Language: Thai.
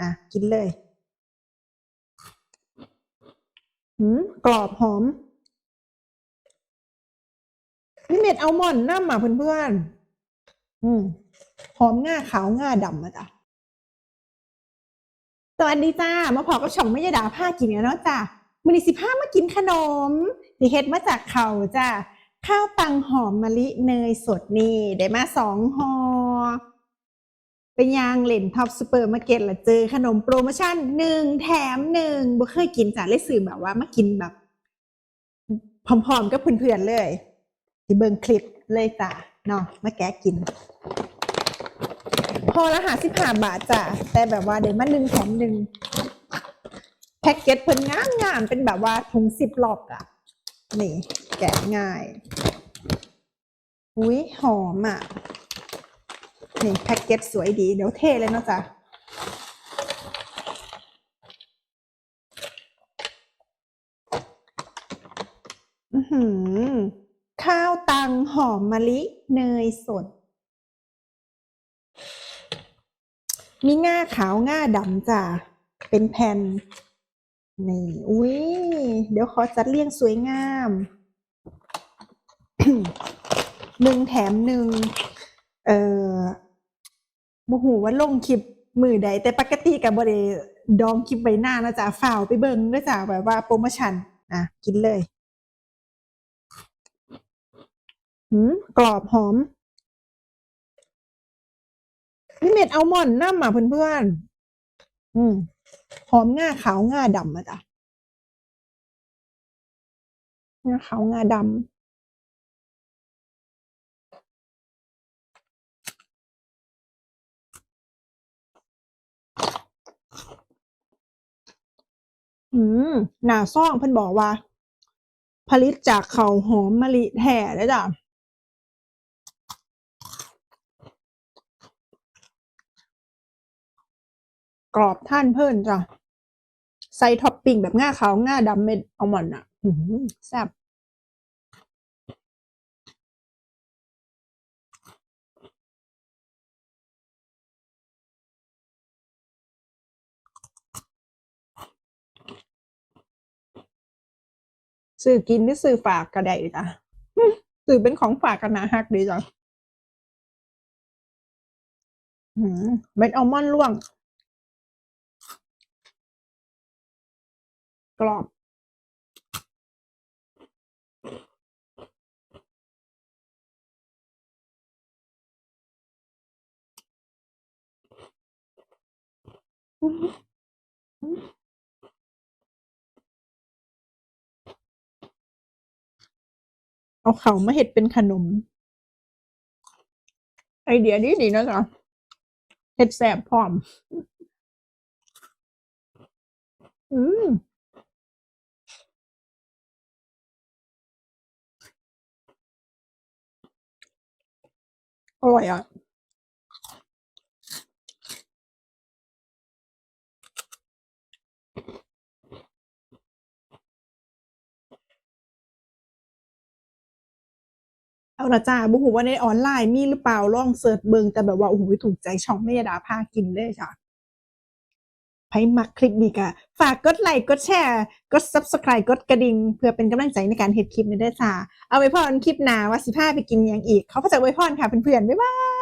อะกินเลยหืมกรอบหอมนี่เม็ดอัลมอนด์น้ำอะเพื่อนๆอืมหอมง่าขาวง่าดำนะจ๊ะสวัสดีจ้า มาพอกับช่องไม่ยดาผ้ากินกันเนาะจ้ะมือนี้สิผ้ามากินขนมที่เฮ็ดมาจากเขาวจ้ะข้าวตังหอมมะลิเนยสดนี่ได้มาสองห่อ เป็นยางเล่นท็อปซูเปอร์มาร์เก็ตละเจอขนมโปรโมชั่นหนึ่งแถมหนึ่งบ่เคยกินจ้ะเลยซื้อแบบว่ามากินแบบพร้อมๆกับเพื่อนๆเลยที่เบิ่งคลิปเลยจ้ะเนาะมาแกะกิน พอละหาสิบห้าบาทจ้ะแต่แบบว่าเดี๋ยวมาหนึ่งแถมหนึ่งแพ็กเกจเพิ่นงามงามๆเป็นแบบว่าถุงสิบหลอกอะนี่ แกะง่าย อุ้ยหอมอะ นี่แพ็กเกจสวยดี เดี๋ยวเทเลยเนาะจ๊ะอือหือข้าวตังหอมมะลิเนยสด มีง่าขาวง่าดำจ้ะ เป็นแผ่น นี่ อุ้ย เดี๋ยวขอจัดเรียงสวยงาม หนึ่งแถมหนึ่ง เอ่อ โมโหว่าลงคลิปมือใด แต่ปกติกับบริดองคลิปใบหน้านะจ๊ะฝ่าวไปเบิ่งด้วยจ้ะแบบว่าโปรโมชั่นอะกินเลยหืมกรอบหอมนี่เม็ดอัลมอนด์น้ำอะเพื่อนๆอืมหอมง่าขาวง่าดำอะจ้ะง่าขาวง่าดำ อืมหน้าซ่องเพิ่นบอกว่า ผลิตจากข้าวหอมมะลิแท้เลยจ้ะกรอบท่านเพิ่นจ้ะใส่ท็อปปิ้งแบบง่าขาวง่าดำเม็ดอัลมอนด์อะแซ่บ ซื้อกินหรือซื้อฝากก็ได้จ้ะซื้อเป็นของฝากกันนะฮักดีจ้ะเม็ดอัลมอนด์ร่วง กรอบอื เอาเขามาเห็ดเป็นขนม ไอเดียดีดีนะจ๊ะเห็ดแสบพร้อม อืมอร่อยอะ เอาละจ้าบุหูว่าในออนไลน์มีหรือเปล่าลองเสิร์ชเบิงแต่แบบว่าโอ้โหถูกใจช่องไม่ยดาพากินเลยจ้ะไผมักคลิปดีกะฝากกดไลค์กดแชร์กด Subscribe กดกระดิ่งเพื่อเป็นกำลังใจในการเฮ็ดคลิปนี้เด้จ้าเอาไว้พรคลิปหน้าว่าสิพาไปกินยังอีกขอพระเจ้าอวยพรค่ะเพื่อนๆบ๊ายบาย